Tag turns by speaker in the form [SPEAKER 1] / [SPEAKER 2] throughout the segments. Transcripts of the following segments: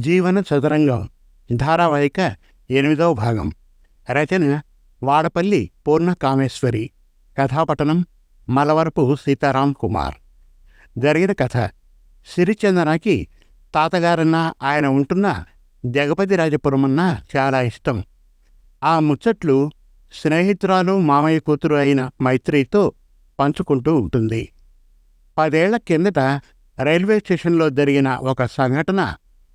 [SPEAKER 1] జీవన చదరంగం. ధారావాహిక ఎనిమిదవ భాగం. రచన వాడపల్లి పూర్ణ కామేశ్వరి కథాపటనం మలవరపు సీతారాం కుమార్. జరిగిన కథ. సిరిచందనకి తాతగారన్న ఆయన ఉంటున్న జగపతి రాజపురమన్నా చాలా ఇష్టం. ఆ ముచ్చట్లు స్నేహితురాలు మామయ్య కూతురు అయిన మైత్రితో పంచుకుంటూ ఉంటుంది. పదేళ్ళ కిందట రైల్వే స్టేషన్లో జరిగిన ఒక సంఘటన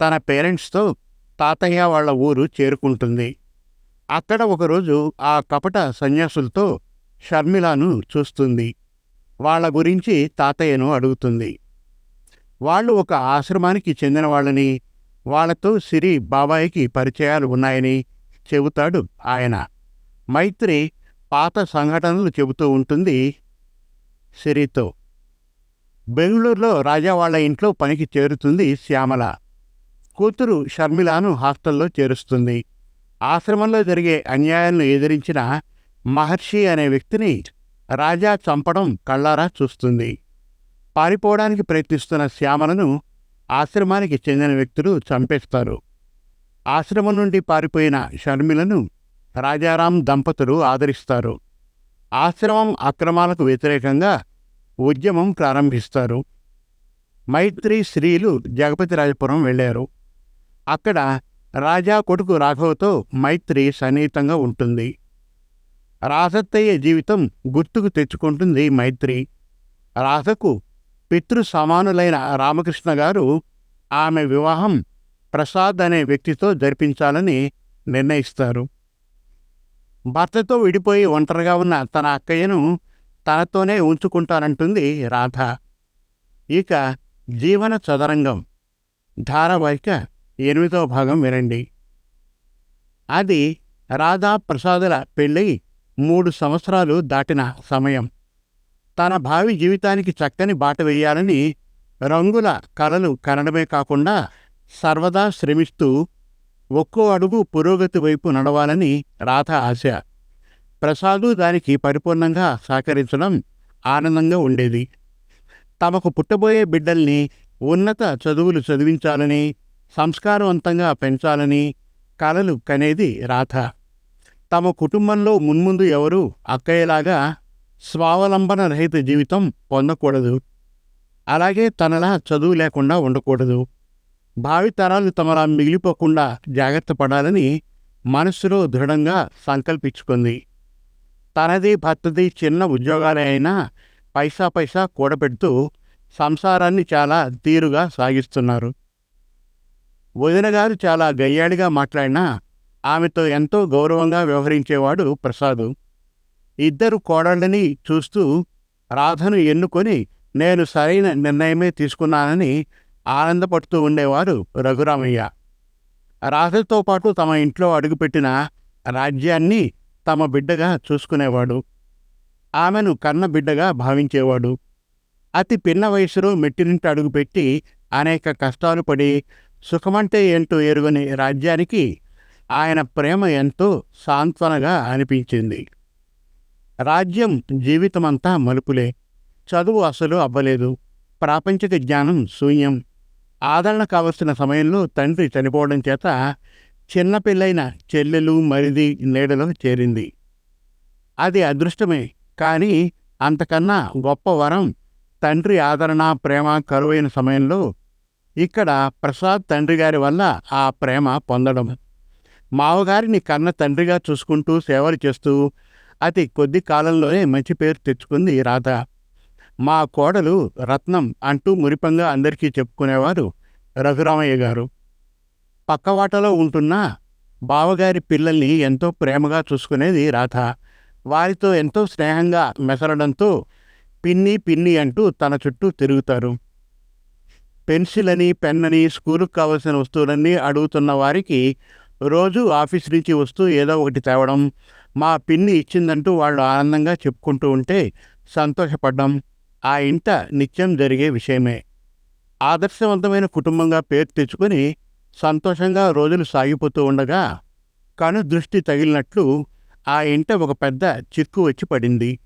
[SPEAKER 1] తన పేరెంట్స్తో తాతయ్య వాళ్ళ ఊరు చేరుకుంటుంది. అక్కడ ఒకరోజు ఆ కపట సన్యాసులతో షర్మిలాను చూస్తుంది. వాళ్ళ గురించి తాతయ్యను అడుగుతుంది. వాళ్ళు ఒక ఆశ్రమానికి చెందిన వాళ్ళని వాళ్ళతో సిరి బాబాయికి పరిచయాలు ఉన్నాయని చెబుతాడు ఆయన. మైత్రి పాత సంఘటనలు చెబుతూ ఉంటుంది సిరితో. బెంగళూరులో రాజా వాళ్ళ ఇంట్లో పనికి చేరుతుంది శ్యామల. కూతురు షర్మిలాను హాస్టల్లో చేరుస్తుంది. ఆశ్రమంలో జరిగే అన్యాయాలను ఎదిరించిన మహర్షి అనే వ్యక్తిని రాజా చంపడం కళ్ళారా చూస్తుంది. పారిపోవడానికి ప్రయత్నిస్తున్న శ్యామలను ఆశ్రమానికి చెందిన వ్యక్తులు చంపేస్తారు. ఆశ్రమం నుండి పారిపోయిన షర్మిలను రాజారాం దంపతులు ఆదరిస్తారు. ఆశ్రమం అక్రమాలకు వ్యతిరేకంగా ఉద్యమం ప్రారంభిస్తారు. మైత్రి శ్రీలు జగపతిరాజపురం వెళ్ళారు అక్కడ రాజా కొడుకు రాఘవతో మైత్రి సన్నిహితంగా ఉంటుంది. రాధత్తయ్య జీవితం గుర్తుకు తెచ్చుకుంటుంది మైత్రి. రాధకు పితృ సమానులైన రామకృష్ణ గారు ఆమె వివాహం ప్రసాద్ అనే వ్యక్తితో జరిపించాలని నిర్ణయిస్తారు. భర్తతో విడిపోయి ఒంటరిగా ఉన్న తన అక్కయ్యను తనతోనే ఉంచుకుంటానంటుంది రాధ. ఇక జీవన చదరంగం. ధారావాహిక ఎనిమిదో భాగం వినండి. అది రాధా ప్రసాదుల పెళ్ళి మూడు సంవత్సరాలు దాటిన సమయం. తన భావి జీవితానికి చక్కని బాట వేయాలని రంగుల కలలు కనడమే కాకుండా సర్వదా శ్రమిస్తూ ఒక్కో అడుగు పురోగతి వైపు నడవాలని రాధ ఆశ. ప్రసాదు దానికి పరిపూర్ణంగా సహకరించడం ఆనందంగా ఉండేది. తమకు పుట్టబోయే బిడ్డల్ని ఉన్నత చదువులు చదివించాలని సంస్కారవంతంగా పెంచాలని కలలు కనేది రాధ. తమ కుటుంబంలో మున్ముందు ఎవరు అక్కయ్యలాగా స్వావలంబన రహిత జీవితం పొందకూడదు. అలాగే తనలా చదువు లేకుండా ఉండకూడదు. భావితరాలు తమలా మిగిలిపోకుండా జాగ్రత్త పడాలని మనస్సులో దృఢంగా సంకల్పించుకుంది. తనది భర్తది చిన్న ఉద్యోగాలే అయినా పైసా పైసా కూడబెడుతూ సంసారాన్ని చాలా తీరుగా సాగిస్తున్నారు. వదిన గారు చాలా గయ్యాడిగా మాట్లాడినా ఆమెతో ఎంతో గౌరవంగా వ్యవహరించేవాడు ప్రసాదు. ఇద్దరు కోడళ్ళని చూస్తూ రాధను ఎన్నుకొని నేను సరైన నిర్ణయమే తీసుకున్నానని ఆనందపడుతూ ఉండేవారు రఘురామయ్య. రాధతో పాటు తమ ఇంట్లో అడుగుపెట్టిన రాజ్యాన్ని తమ బిడ్డగా చూసుకునేవాడు. ఆమెను కన్న బిడ్డగా భావించేవాడు. అతి పిన్న వయసులో మెట్టినింటి అడుగుపెట్టి అనేక కష్టాలు పడి సుఖమంటే ఏంటో ఎరుగని రాజ్యానికి ఆయన ప్రేమ ఎంతో సాంత్వనగా అనిపించింది. రాజ్యం జీవితమంతా మలుపులే. చదువు అసలు అవ్వలేదు. ప్రాపంచిక జ్ఞానం శూన్యం. ఆదరణ కావలసిన సమయంలో తండ్రి చనిపోవడం చేత చిన్నపిల్లైన చెల్లెలు మరిది నీడలో చేరింది. అది అదృష్టమే. కానీ అంతకన్నా గొప్ప వరం తండ్రి ఆదరణ ప్రేమ కరువైన సమయంలో ఇక్కడ ప్రసాద్ తండ్రి గారి వల్ల ఆ ప్రేమ పొందడం. మావగారిని కన్న తండ్రిగా చూసుకుంటూ సేవలు చేస్తూ అతి కొద్ది కాలంలోనే మంచి పేరు తెచ్చుకుంది రాధ. మా కోడలు రత్నం అంటూ మురిపంగా అందరికీ చెప్పుకునేవారు రఘురామయ్య గారు. పక్కవాటలో ఉంటున్న బావగారి పిల్లల్ని ఎంతో ప్రేమగా చూసుకునేది రాధ. వారితో ఎంతో స్నేహంగా మెసరడంతో పిన్ని పిన్ని అంటూ తన చుట్టూ తిరుగుతారు. పెన్సిల్ అని పెన్ అని స్కూలుకు కావలసిన వస్తువులన్నీ అడుగుతున్న వారికి రోజు ఆఫీస్ నుంచి వస్తూ ఏదో ఒకటి తేవడం మా పిన్ని ఇచ్చిందంటూ వాళ్ళు ఆనందంగా చెప్పుకుంటూ ఉంటే సంతోషపడ్డం ఆ ఇంట నిత్యం జరిగే విషయమే. ఆదర్శవంతమైన కుటుంబంగా పేరు తెచ్చుకొని సంతోషంగా రోజులు సాగిపోతూ ఉండగా కను దృష్టి తగిలినట్లు ఆ ఇంట ఒక పెద్ద చిక్కు వచ్చి పడింది.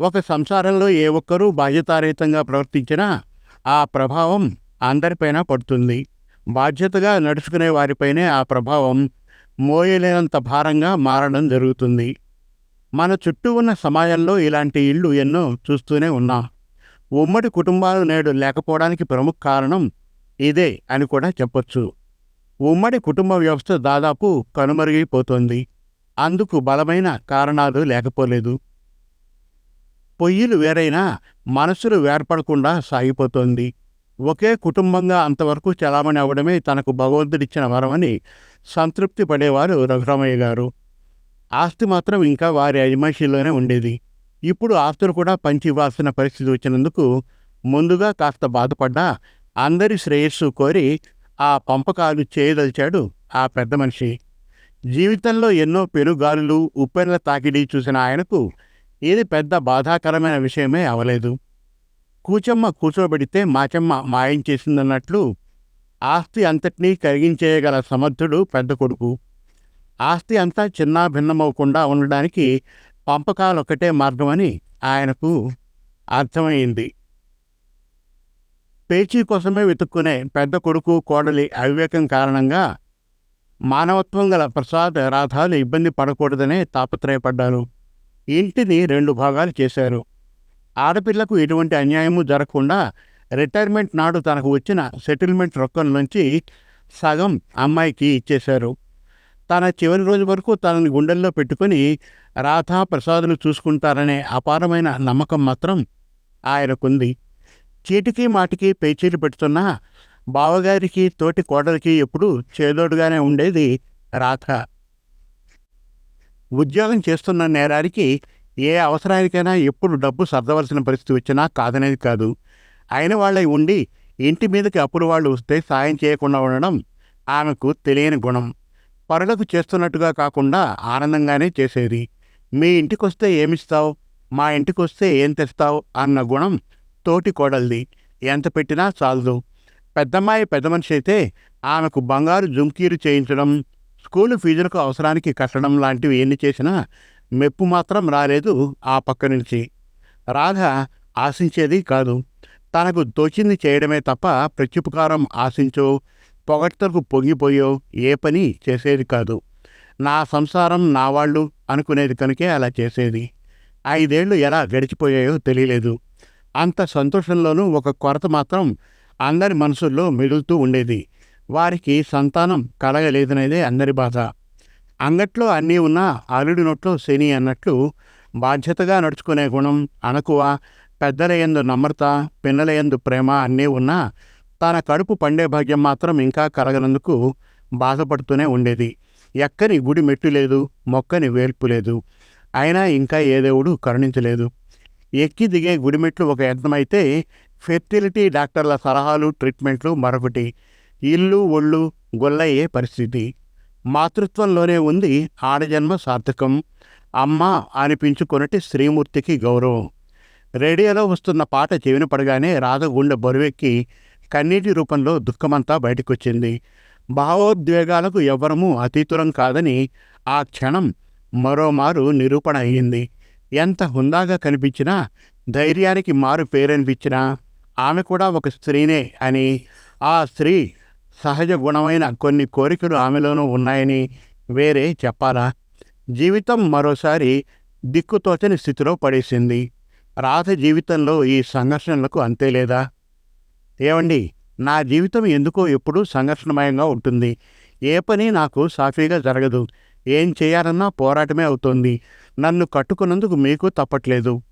[SPEAKER 1] ఒక సంసారంలో ఏ ఒక్కరూ బాధ్యతారహితంగా ప్రవర్తించినా ఆ ప్రభావం అందరిపైన పడుతుంది. బాధ్యతగా నడుచుకునే వారిపైనే ఆ ప్రభావం మోయలేనంత భారంగా మారడం జరుగుతుంది. మన చుట్టూ ఉన్న సమాజంలో ఇలాంటి ఇళ్ళు ఎన్నో చూస్తూనే ఉన్నాం. ఉమ్మడి కుటుంబాలు నేడు లేకపోవడానికి ప్రముఖ కారణం ఇదే అని కూడా చెప్పొచ్చు. ఉమ్మడి కుటుంబ వ్యవస్థ దాదాపు కనుమరుగైపోతుంది. అందుకు బలమైన కారణాలు లేకపోలేదు. పొయ్యిలు వేరైనా మనసులు వేర్పడకుండా సాగిపోతోంది. ఒకే కుటుంబంగా అంతవరకు చలామణి అవ్వడమే తనకు భగవంతుడిచ్చిన వరమని సంతృప్తి పడేవారు రఘురామయ్య గారు. ఆస్తి మాత్రం ఇంకా వారి అజమాయిషీలోనే ఉండేది. ఇప్పుడు ఆస్తులు కూడా పంచి ఇవ్వాల్సిన పరిస్థితి వచ్చినందుకు ముందుగా కాస్త బాధపడ్డా అందరి శ్రేయస్సు కోరి ఆ పంపకాలు చేయదలిచాడు ఆ పెద్ద మనిషి. జీవితంలో ఎన్నో పెనుగాలులు ఉప్పెన్ల తాకిడి చూసిన ఆయనకు ఇది పెద్ద బాధాకరమైన విషయమే అవలేదు. కూచమ్మ కూర్చోబెడితే మాచమ్మ మాయం చేసిందన్నట్లు ఆస్తి అంతటినీ కరిగించేయగల సమర్థుడు పెద్ద కొడుకు. ఆస్తి అంతా చిన్నా భిన్నమవకుండా ఉండడానికి పంపకాలొక్కటే మార్గమని ఆయనకు అర్థమైంది. పేచీ కోసమే వెతుక్కునే పెద్ద కొడుకు కోడలి అవివేకం కారణంగా మానవత్వం గల ప్రసాద్ రాధాలు ఇబ్బంది పడకూడదనే తాపత్రయపడ్డారు. ఇంటిని రెండు భాగాలు చేశారు. ఆడపిల్లకు ఎటువంటి అన్యాయము జరగకుండా రిటైర్మెంట్ నాడు తనకు వచ్చిన సెటిల్మెంట్ రొక్కం నుంచి సగం అమ్మాయికి ఇచ్చేశారు. తన చివరి రోజు వరకు తనని గుండెల్లో పెట్టుకొని రాధా ప్రసాదులు చూసుకుంటారనే అపారమైన నమ్మకం మాత్రం ఆయనకుంది. చీటికి మాటికి పేచీలు పెడుతున్న బావగారికి తోటి కోడలికి ఎప్పుడూ చేదోడుగానే ఉండేది రాధ. ఉద్యోగం చేస్తున్న నేరానికి ఏ అవసరానికైనా ఎప్పుడు డబ్బు సర్దవలసిన పరిస్థితి వచ్చినా కాదనేది కాదు. అయిన వాళ్ళై ఉండి ఇంటి మీదకి అప్పుడు వాళ్ళు వస్తే సాయం చేయకుండా ఉండడం ఆమెకు తెలియని గుణం. పరులకు చేస్తున్నట్టుగా కాకుండా ఆనందంగానే చేసేది. మీ ఇంటికొస్తే ఏమిస్తావు? మా ఇంటికొస్తే ఏం తెస్తావు? అన్న గుణం తోటి కోడల్ది. ఎంత పెట్టినా చాలదు. పెద్దమ్మాయి పెద్ద మనిషి అయితే ఆమెకు బంగారు జుంకీరు చేయించడం స్కూలు ఫీజులకు అవసరానికి కట్టడం లాంటివి ఎన్ని చేసినా మెప్పు మాత్రం రాలేదు ఆ పక్క నుంచి. రాధ ఆశించేది కాదు. తనకు దోచింది చేయడమే తప్ప ప్రత్యుపకారం ఆశించో పొగడ్తలకు పొంగిపోయో ఏ పని చేసేది కాదు. నా సంసారం నా వాళ్ళు అనుకునేది కనుకే అలా చేసేది. ఐదేళ్ళు ఎలా గడిచిపోయాయో తెలియలేదు. అంత సంతోషంలోనూ ఒక కొరత మాత్రం అందరి మనసుల్లో మిగులుతూ ఉండేది. వారికి సంతానం కలగలేదనేదే అందరి బాధ. అంగట్లో అన్నీ ఉన్నా అల్లుడి నోట్లో శని అన్నట్లు బాధ్యతగా నడుచుకునే గుణం అణకువ పెద్దల యందు నమ్రత పిన్నల యందు ప్రేమ అన్నీ ఉన్నా తన కడుపు పండే భాగ్యం మాత్రం ఇంకా కలగనందుకు బాధపడుతూనే ఉండేది. ఎక్కని గుడి మెట్టు లేదు మొక్కని వేల్పు లేదు. అయినా ఇంకా ఏ దేవుడు కరుణించలేదు. ఎక్కి దిగే గుడిమెట్లు ఒక యత్నమైతే ఫెర్టిలిటీ డాక్టర్ల సలహాలు ట్రీట్మెంట్లు మరొకటి. ఇల్లు ఒళ్ళు గొల్లయ్యే పరిస్థితి? మాతృత్వంలోనే ఉంది ఆడజన్మ సార్థకం. అమ్మ అనిపించుకొనటి శ్రీమూర్తికి గౌరవం. రేడియోలో వస్తున్న పాట చెవిన పడగానే రాధగుండె బరువెక్కి కన్నీటి రూపంలో దుఃఖమంతా బయటకొచ్చింది. భావోద్వేగాలకు ఎవ్వరము అతీతురం కాదని ఆ క్షణం మరోమారు నిరూపణ అయ్యింది. ఎంత హుందాగా కనిపించినా ధైర్యానికి మారు పేరనిపించినా ఆమె కూడా ఒక స్త్రీనే అని ఆ స్త్రీ సహజ గుణమైన కొన్ని కోరికలు ఆమెలోనూ ఉన్నాయని వేరే చెప్పాలా? జీవితం మరోసారి దిక్కుతోచని స్థితిలో పడేసింది. రాత జీవితంలో ఈ సంఘర్షణలకు అంతే లేదా? ఏమండి నా జీవితం ఎందుకో ఎప్పుడూ సంఘర్షణమయంగా ఉంటుంది. ఏ పని నాకు సాఫీగా జరగదు. ఏం చేయాలన్నా పోరాటమే అవుతోంది. నన్ను కట్టుకున్నందుకు మీకు తప్పట్లేదు.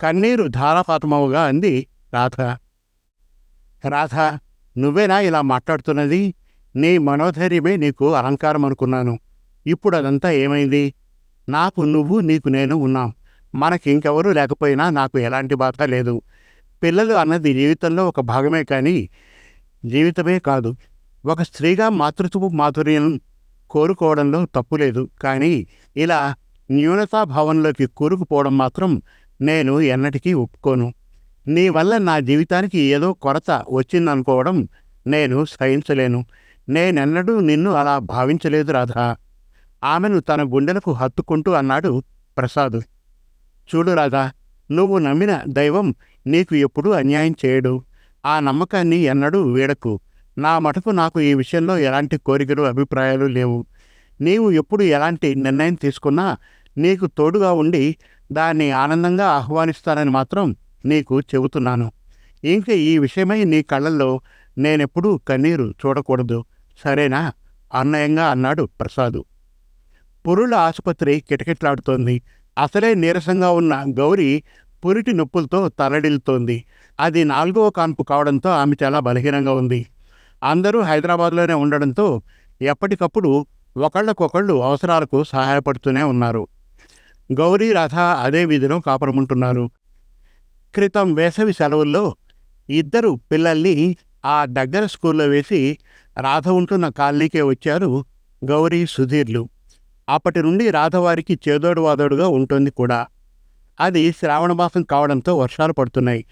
[SPEAKER 1] కన్నీరు ధారాపాతమవుగా అంది రాధ. రాధ నువ్వేనా ఇలా మాట్లాడుతున్నది? నీ మనోధైర్యమే నీకు అలంకారం అనుకున్నాను. ఇప్పుడు అదంతా ఏమైంది? నాకు నువ్వు నీకు నేను ఉన్నాం. మనకింకెవరూ లేకపోయినా నాకు ఎలాంటి బాధ లేదు. పిల్లలు అన్నది జీవితంలో ఒక భాగమే కానీ జీవితమే కాదు. ఒక స్త్రీగా మాతృత్వపు మాధుర్యం కోరుకోవడంలో తప్పులేదు కానీ ఇలా న్యూనతాభావంలోకి కూరుకుపోవడం మాత్రం నేను ఎన్నటికీ ఒప్పుకోను. నీ వల్ల నా జీవితానికి ఏదో కొరత వచ్చిందనుకోవడం నేను సహించలేను. నేనెన్నడూ నిన్ను అలా భావించలేదు రాధా. ఆమెను తన గుండెలకు హత్తుకుంటూ అన్నాడు ప్రసాద్. చూడు రాధా నువ్వు నమ్మిన దైవం నీకు ఎప్పుడూ అన్యాయం చేయడు. ఆ నమ్మకాన్ని ఎన్నడూ వీడకు. నా మటుకు నాకు ఈ విషయంలో ఎలాంటి కోరికలు అభిప్రాయాలు లేవు. నీవు ఎప్పుడు ఎలాంటి నిర్ణయం తీసుకున్నా నీకు తోడుగా ఉండి దాన్ని ఆనందంగా ఆహ్వానిస్తానని మాత్రం నీకు చెబుతున్నాను. ఇంకా ఈ విషయమై నీ కళ్ళల్లో నేనెప్పుడూ కన్నీరు చూడకూడదు. సరేనా? అన్నయంగా అన్నాడు ప్రసాదు. పురుల ఆసుపత్రి కిటకిట్లాడుతోంది. అసలే నీరసంగా ఉన్న గౌరీ పురిటి నొప్పులతో తలడిల్తోంది అది నాలుగవ కాన్పు కావడంతో ఆమె చాలా బలహీనంగా ఉంది. అందరూ హైదరాబాద్లోనే ఉండడంతో ఎప్పటికప్పుడు ఒకళ్ళకొకళ్ళు అవసరాలకు సహాయపడుతూనే ఉన్నారు. గౌరీ రథ అదే వీధిలో కాపురముంటున్నారు. క్రితం వేసవి సెలవుల్లో ఇద్దరు పిల్లల్ని ఆ దగ్గర స్కూల్లో వేసి రాధ ఉంటున్న కాలనీకే వచ్చారు గౌరీ సుధీర్లు. అప్పటి నుండి రాధవారికి చేదోడు వాదోడుగా ఉంటుంది కూడా. అది శ్రావణ మాసం కావడంతో వర్షాలు పడుతున్నాయి.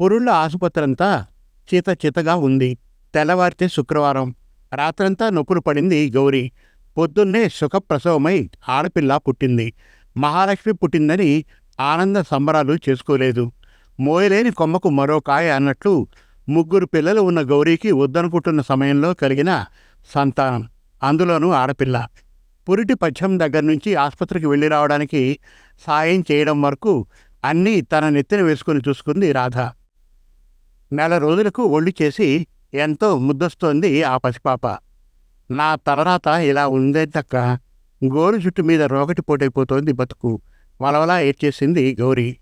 [SPEAKER 1] పురుళ్ళ ఆసుపత్రి అంతా చీత చీతగా ఉంది. తెల్లవారితే శుక్రవారం. రాత్రంతా నొప్పులు పడింది గౌరీ. పొద్దున్నే సుఖప్రసవమై ఆడపిల్ల పుట్టింది. మహాలక్ష్మి పుట్టిందని ఆనంద సంబరాలు చేసుకోలేదు. మోయలేని కొమ్మకు మరో కాయ అన్నట్లు ముగ్గురు పిల్లలు ఉన్న గౌరీకి వద్దనుకుంటున్న సమయంలో కలిగిన సంతానం. అందులోనూ ఆడపిల్ల. పురిటి పచ్చం దగ్గర నుంచి ఆసుపత్రికి వెళ్ళి రావడానికి సాయం చేయడం వరకు అన్నీ తన నెత్తిన వేసుకుని చూసుకుంది రాధ. నెల రోజులకు ఒళ్ళు చేసి ఎంతో ముద్దొస్తోంది ఆ పసిపాప. నా తర్వాత ఇలా ఉందేంటక్క? గోరు జుట్టు మీద రోగటి పోటైపోతోంది బతుకు. వలవలా ఏడ్చేసింది గౌరీ.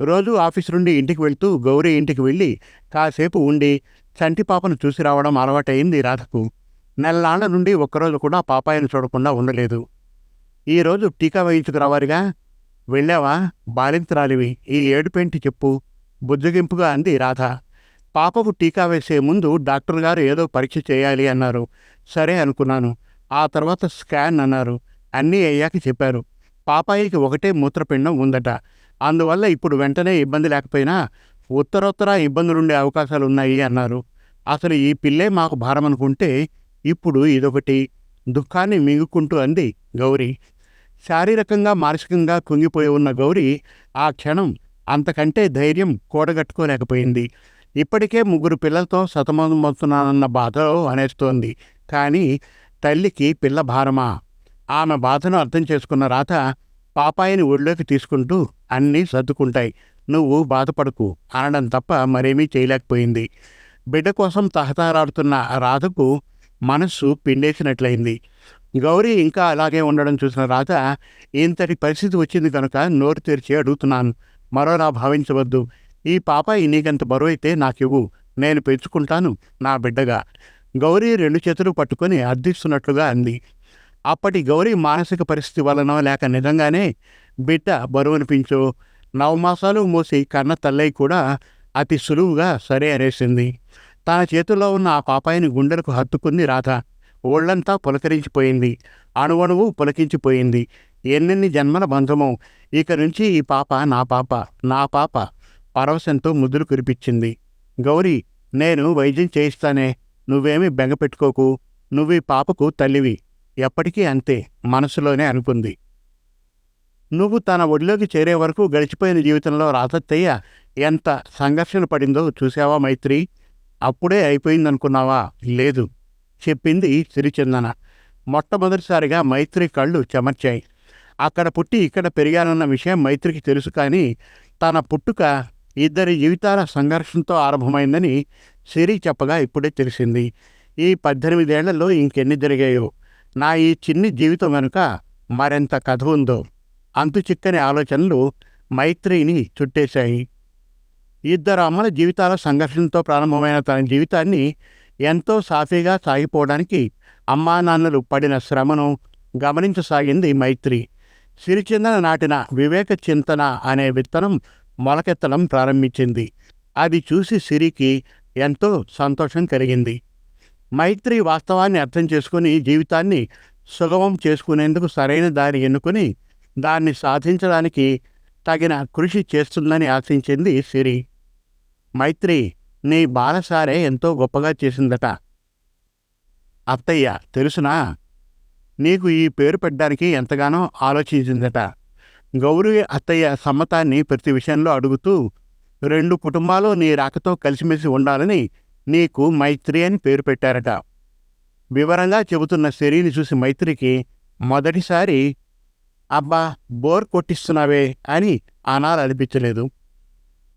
[SPEAKER 1] రోజు ఆఫీస్ నుండి ఇంటికి వెళ్తూ గౌరీ ఇంటికి వెళ్ళి కాసేపు ఉండి చంటి పాపను చూసి రావడం అలవాటైంది రాధకు. నెలనాళ్ళ నుండి ఒక్కరోజు కూడా పాపాయిని చూడకుండా ఉండలేదు. ఈరోజు టీకా వేయించుకురావారిగా వెళ్ళావా? బాలింతరాలివి ఈ ఏడుపేంటి చెప్పు. బుజ్జగింపుగా అంది రాధ. పాపకు టీకా వేసే ముందు డాక్టర్ గారు ఏదో పరీక్ష చేయాలి అన్నారు. సరే అనుకున్నాను. ఆ తర్వాత స్కాన్ అన్నారు. అన్నీ అయ్యాక చెప్పారు. పాపాయికి ఒకటే మూత్రపిండం ఉందట. అందువల్ల ఇప్పుడు వెంటనే ఇబ్బంది లేకపోయినా ఉత్తరోత్తర ఇబ్బందులు ఉండే అవకాశాలు ఉన్నాయి అన్నారు. అసలు ఈ పిల్లే మాకు భారం అనుకుంటే ఇప్పుడు ఇదొకటి దుఃఖాన్ని మింగుకుంటూ అంది గౌరీ. శారీరకంగా మానసికంగా కుంగిపోయి ఉన్న గౌరీ ఆ క్షణం అంతకంటే ధైర్యం కూడగట్టుకోలేకపోయింది. ఇప్పటికే ముగ్గురు పిల్లలతో సతమతమవుతున్నానన్న బాధలో అనేస్తోంది. కానీ తల్లికి పిల్ల భారమా? ఆమె బాధను అర్థం చేసుకున్న రాత పాపాయిని ఒడిలోకి తీసుకుంటూ అన్నీ సర్దుకుంటాయి. నువ్వు బాధపడకు. అనడం తప్ప మరేమీ చేయలేకపోయింది. బిడ్డ కోసం తహతారాడుతున్న రాధకు మనస్సు పిండేసినట్లయింది. గౌరీ ఇంకా అలాగే ఉండడం చూసిన రాధ ఇంతటి పరిస్థితి వచ్చింది కనుక నోరు తెరిచి అడుగుతున్నాను. మరోలా భావించవద్దు. ఈ పాపాయి నీకంత బరువైతే నాకివ్వు. నేను పెంచుకుంటాను నా బిడ్డగా. గౌరీ రెండు చేతులు పట్టుకొని అర్థిస్తున్నట్లుగా అంది. అప్పటి గౌరీ మానసిక పరిస్థితి వలన లేక నిజంగానే బిడ్డ బరువనిపించో నవమాసాలు మోసి కన్న తల్లై కూడా అతి సులువుగా సరే అనేసింది. తన చేతుల్లో ఉన్న ఆ పాపాయిని గుండెలకు హత్తుకుంది రాధ. ఒళ్ళంతా పులకరించిపోయింది. అణువణువు పులకించిపోయింది. ఎన్నెన్ని జన్మల బంధమో. ఇక నుంచి ఈ పాప నా పాప నా పాప పరవశంతో ముద్దులు కురిపించింది. గౌరీ నేను వైద్యం చేయిస్తానే. నువ్వేమీ బెంగపెట్టుకోకు నువ్వు ఈ పాపకు తల్లివి. ఎప్పటికీ అంతే మనసులోనే అనుకుంది. నువ్వు తన ఒడిలోకి చేరే వరకు గడిచిపోయిన జీవితంలో రాతత్తయ్య ఎంత సంఘర్షణ పడిందో చూసావా మైత్రి? అప్పుడే అయిపోయిందనుకున్నావా? లేదు చెప్పింది సిరిచందన. మొట్టమొదటిసారిగా మైత్రి కళ్ళు చెమర్చాయి. అక్కడ పుట్టి ఇక్కడ పెరిగానన్న విషయం మైత్రికి తెలుసు కానీ తన పుట్టుక ఇద్దరి జీవితాల సంఘర్షణతో ఆరంభమైందని సిరి చెప్పగా ఇప్పుడే తెలిసింది. ఈ పద్దెనిమిదేళ్ళలో ఇంకెన్ని జరిగాయో. నా ఈ చిన్ని జీవితం వెనుక మరెంత కథ ఉందో అంతు చిక్కని ఆలోచనలు మైత్రిని చుట్టేశాయి. ఇద్దరు అమ్మల జీవితాల సంఘర్షణతో ప్రారంభమైన తన జీవితాన్ని ఎంతో సాఫీగా సాగిపోవడానికి అమ్మా నాన్నలు పడిన శ్రమను గమనించసాగింది మైత్రి. సిరిచందన నాటిన వివేక చింతన అనే విత్తనం మొలకెత్తడం ప్రారంభించింది. అది చూసి సిరికి ఎంతో సంతోషం కలిగింది. మైత్రి వాస్తవాన్ని అర్థం చేసుకుని జీవితాన్ని సుగమం చేసుకునేందుకు సరైన దారి ఎన్నుకొని దాన్ని సాధించడానికి తగిన కృషి చేస్తుందని ఆశించింది సిరి. మైత్రి నీ బాలసారే ఎంతో గొప్పగా చేసిందట. అత్తయ్య తెలుసునా? నీకు ఈ పేరు పెట్టడానికి ఎంతగానో ఆలోచించిందట. గౌరీ అత్తయ్య సమ్మతాన్ని ప్రతి విషయంలో అడుగుతూ రెండు కుటుంబాలు నీ రాకతో కలిసిమెలిసి ఉండాలని నీకు మైత్రి అని పేరు పెట్టారట. వివరంగా చెబుతున్న శరీని చూసి మైత్రికి మొదటిసారి అబ్బా బోర్ కొట్టిస్తున్నావే అని అనాలనిపించలేదు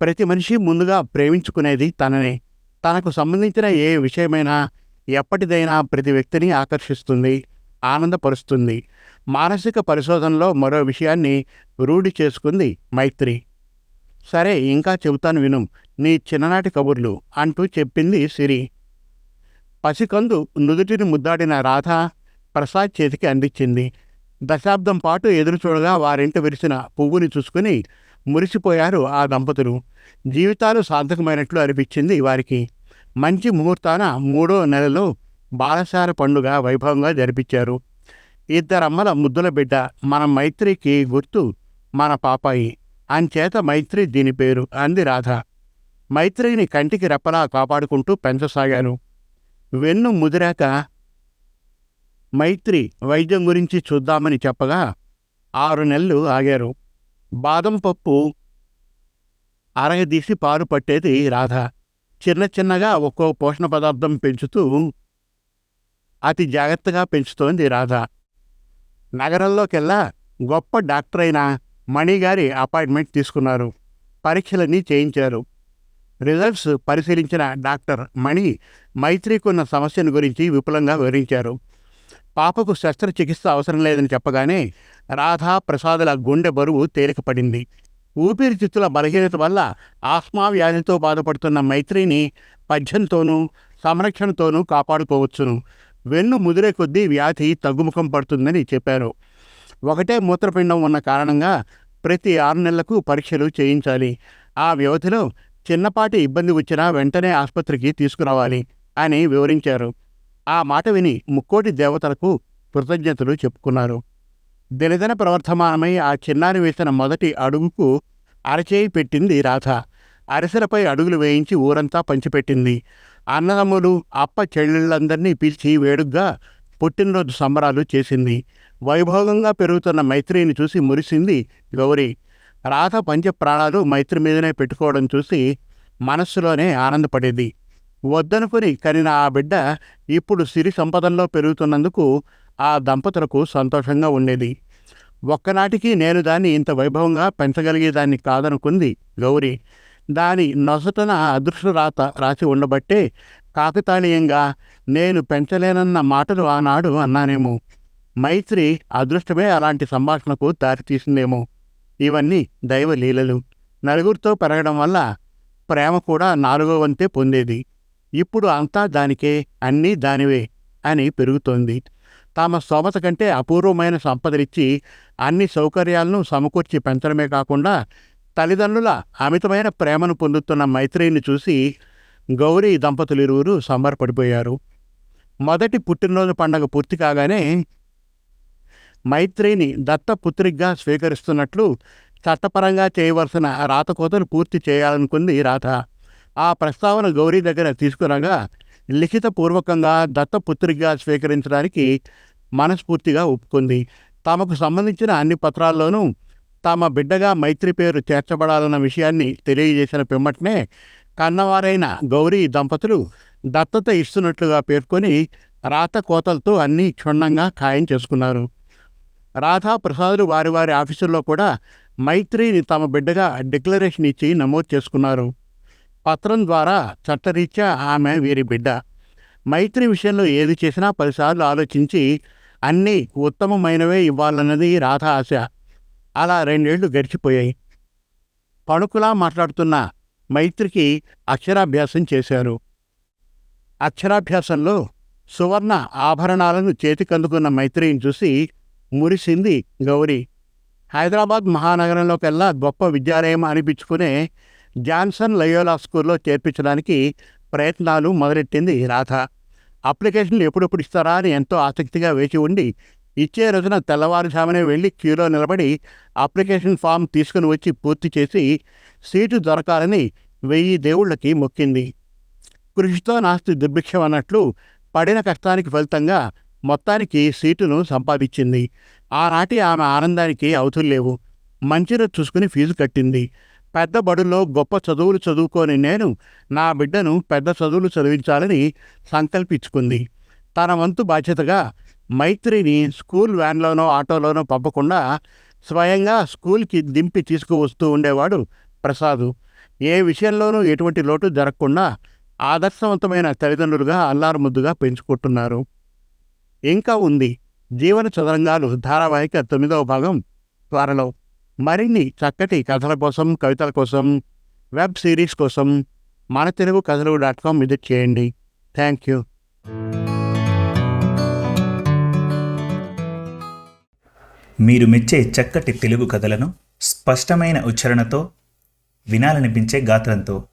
[SPEAKER 1] ప్రతి మనిషి ముందుగా ప్రేమించుకునేది తననే. తనకు సంబంధించిన ఏ విషయమైనా ఎప్పటిదైనా ప్రతి వ్యక్తిని ఆకర్షిస్తుంది ఆనందపరుస్తుంది. మానసిక పరిశోధనలో మరో విషయాన్ని రూఢి చేసుకుంది మైత్రి. సరే ఇంకా చెబుతాను విను. నీ చిన్ననాటి కబుర్లు అంటూ చెప్పింది సిరి. పసికందు నుదుటిని ముద్దాడిన రాధ ప్రసాద్ చేతికి అందించింది. దశాబ్దం పాటు ఎదురుచూడగా వారింట విరిసిన పువ్వుని చూసుకుని మురిసిపోయారు ఆ దంపతులు. జీవితాలు సార్థకమైనట్లు అనిపించింది వారికి. మంచి ముహూర్తాన మూడో నెలలో బాలసార పండుగ వైభవంగా జరిపించారు. ఇద్దరమ్మల ముద్దుల బిడ్డ మన మైత్రికి గుర్తు మన పాపాయి. అంచేత మైత్రి దీని పేరు అంది రాధ. మైత్రిని కంటికి రెప్పలా కాపాడుకుంటూ పెంచసాగాను. వెన్ను ముదిరాక మైత్రి వైద్యం గురించి చూద్దామని చెప్పగా ఆరు నెలలు ఆగారు. బాదం పప్పు అరగదీసి పాలు పట్టేది రాధ. చిన్న చిన్నగా ఒక్కో పోషణ పదార్థం పెంచుతూ అతి జాగ్రత్తగా పెంచుతోంది రాధ. నగరంలోకెల్లా గొప్ప డాక్టర్ అయినా మణిగారి అపాయింట్మెంట్ తీసుకున్నారు. పరీక్షలన్నీ చేయించారు. రిజల్ట్స్ పరిశీలించిన డాక్టర్ మణి మైత్రికున్న సమస్యను గురించి విపులంగా వివరించారు. పాపకు శస్త్రచికిత్స అవసరం లేదని చెప్పగానే రాధా ప్రసాదుల గుండె బరువు తేలికపడింది. ఊపిరితిత్తుల బలహీనత వల్ల ఆస్మా వ్యాధితో బాధపడుతున్న మైత్రిని పద్యంతోనూ సంరక్షణతోనూ కాపాడుకోవచ్చును. వెన్ను ముదిరే కొద్దీ వ్యాధి తగ్గుముఖం పడుతుందని చెప్పారు. ఒకటే మూత్రపిండం ఉన్న కారణంగా ప్రతి ఆరు నెలలకు పరీక్షలు చేయించాలి. ఆ వ్యవధిలో చిన్నపాటి ఇబ్బంది వచ్చినా వెంటనే ఆసుపత్రికి తీసుకురావాలి అని వివరించారు. ఆ మాట విని ముక్కోటి దేవతలకు కృతజ్ఞతలు చెప్పుకున్నారు. దినదిన ప్రవర్ధమానమై ఆ చిన్నారి వేసిన మొదటి అడుగుకు అరచేయి పెట్టింది రాధ. అరిసెలపై అడుగులు వేయించి ఊరంతా పంచిపెట్టింది. అన్నదమ్ములు అప్ప చెల్లెళ్ళందరినీ పిలిచి వేడుగ్గా పుట్టినరోజు సంబరాలు చేసింది. వైభోగంగా పెరుగుతున్న మైత్రిని చూసి మురిసింది గౌరీ. రాధ పంచ ప్రాణాలు మైత్రి మీదనే పెట్టుకోవడం చూసి మనస్సులోనే ఆనందపడేది. వద్దనుకుని కనిన ఆ బిడ్డ ఇప్పుడు సిరి సంపదల్లో పెరుగుతున్నందుకు ఆ దంపతులకు సంతోషంగా ఉండేది. ఒక్కనాటికి నేను దాన్ని ఇంత వైభవంగా పెంచగలిగేదాన్ని కాదనుకుంది గౌరీ. దాని నొసటన అదృష్ట రాత రాసి ఉండబట్టే కాకతాళీయంగా నేను పెంచలేనన్న మాటలు ఆనాడు అన్నానేమో. మైత్రి అదృష్టమే అలాంటి సంభాషణకు దారితీసిందేమో. ఇవన్నీ దైవ లీలలు. నలుగురితో పెరగడం వల్ల ప్రేమ కూడా నాలుగో వంతే పొందేది. ఇప్పుడు అంతా దానికే అన్నీ దానివే అని పెరుగుతోంది. తమ స్తోమత కంటే అపూర్వమైన సంపదలిచ్చి అన్ని సౌకర్యాలను సమకూర్చి పెంచడమే కాకుండా తల్లిదండ్రుల అమితమైన ప్రేమను పొందుతున్న మైత్రిని చూసి గౌరీ దంపతులు ఇరువురు సంబరపడిపోయారు. మొదటి పుట్టినరోజు పండగ పూర్తి కాగానే మైత్రిని దత్తపుత్రిగా స్వీకరిస్తున్నట్లు చట్టపరంగా చేయవలసిన రాతకోతలు పూర్తి చేయాలనుకుంది రాత ఆ ప్రస్తావన గౌరీ దగ్గర తీసుకురాగా లిఖితపూర్వకంగా దత్తపుత్రిగా స్వీకరించడానికి మనస్ఫూర్తిగా ఒప్పుకుంది. తమకు సంబంధించిన అన్ని పత్రాల్లోనూ తమ బిడ్డగా మైత్రి పేరు చేర్చబడాలన్న విషయాన్ని తెలియజేసిన పిమ్మటనే కన్నవారైన గౌరీ దంపతులు దత్తత ఇస్తున్నట్లుగా పేర్కొని రాత కోతలతో అన్నీ క్షుణ్ణంగా ఖాయం చేసుకున్నారు. రాధా ప్రసాదులు వారి వారి ఆఫీసుల్లో కూడా మైత్రిని తమ బిడ్డగా డిక్లరేషన్ ఇచ్చి నమోదు చేసుకున్నారు. పత్రం ద్వారా చట్టరీత్యా ఆమె వీరి బిడ్డ. మైత్రి విషయంలో ఏది చేసినా పదిసార్లు ఆలోచించి అన్నీ ఉత్తమమైనవే ఇవ్వాలన్నది రాధ ఆశ. అలా రెండేళ్ళు గడిచిపోయాయి. పణుకులా మాట్లాడుతున్న మైత్రికి అక్షరాభ్యాసం చేశారు. అక్షరాభ్యాసంలో సువర్ణ ఆభరణాలను చేతికందుకున్న మైత్రిని చూసి మురిసింది గౌరీ. హైదరాబాద్ మహానగరంలోకెల్లా గొప్ప విద్యాలయం అనిపించుకునే జాన్సన్ లయోలా స్కూల్లో చేర్పించడానికి ప్రయత్నాలు మొదలెట్టింది రాధ. అప్లికేషన్లు ఎప్పుడెప్పుడు ఇస్తారా అని ఎంతో ఆసక్తిగా వేచి ఉండి ఇచ్చే రోజున తెల్లవారుజామునే వెళ్ళి క్యూలో నిలబడి అప్లికేషన్ ఫామ్ తీసుకుని వచ్చి పూర్తి చేసి సీటు దొరకాలని వెయ్యి దేవుళ్ళకి మొక్కింది. కృషితో నాస్తి దుర్భిక్షం అన్నట్లు పడిన కష్టానికి ఫలితంగా మొత్తానికి సీటును సంపాదించింది. ఆనాటి ఆమె ఆనందానికి అవతుల్లేవు మంచిని చూసుకుని ఫీజు కట్టింది. పెద్ద బడుల్లో గొప్ప చదువులు చదువుకొని నేను నా బిడ్డను పెద్ద చదువులు చదివించాలని సంకల్పించుకుంది. తన వంతు బాధ్యతగా మైత్రిని స్కూల్ వ్యాన్లోనో ఆటోలోనో పంపకుండా స్వయంగా స్కూల్కి దింపి తీసుకువస్తూ ఉండేవాడు ప్రసాదు. ఏ విషయంలోనూ ఎటువంటి లోటు జరగకుండా ఆదర్శవంతమైన తల్లిదండ్రులుగా అల్లారు ముద్దుగా పెంచుకుంటున్నారు. ఇంకా ఉంది. జీవన చదరంగాలు ధారావాహిక తొమ్మిదవ భాగం త్వరలో. మరిన్ని చక్కటి కథల కోసం కవితల కోసం వెబ్ సిరీస్ కోసం మన తెలుగు కథలు డాట్ కామ్ విజిట్ చేయండి. Thank you.
[SPEAKER 2] మీరు మెచ్చే చక్కటి తెలుగు కథలను స్పష్టమైన ఉచ్చారణతో వినాలనిపించే గాత్రంతో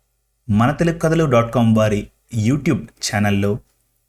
[SPEAKER 2] మన తెలుగు కథలు డాట్ కామ్ వారి యూట్యూబ్ ఛానల్లో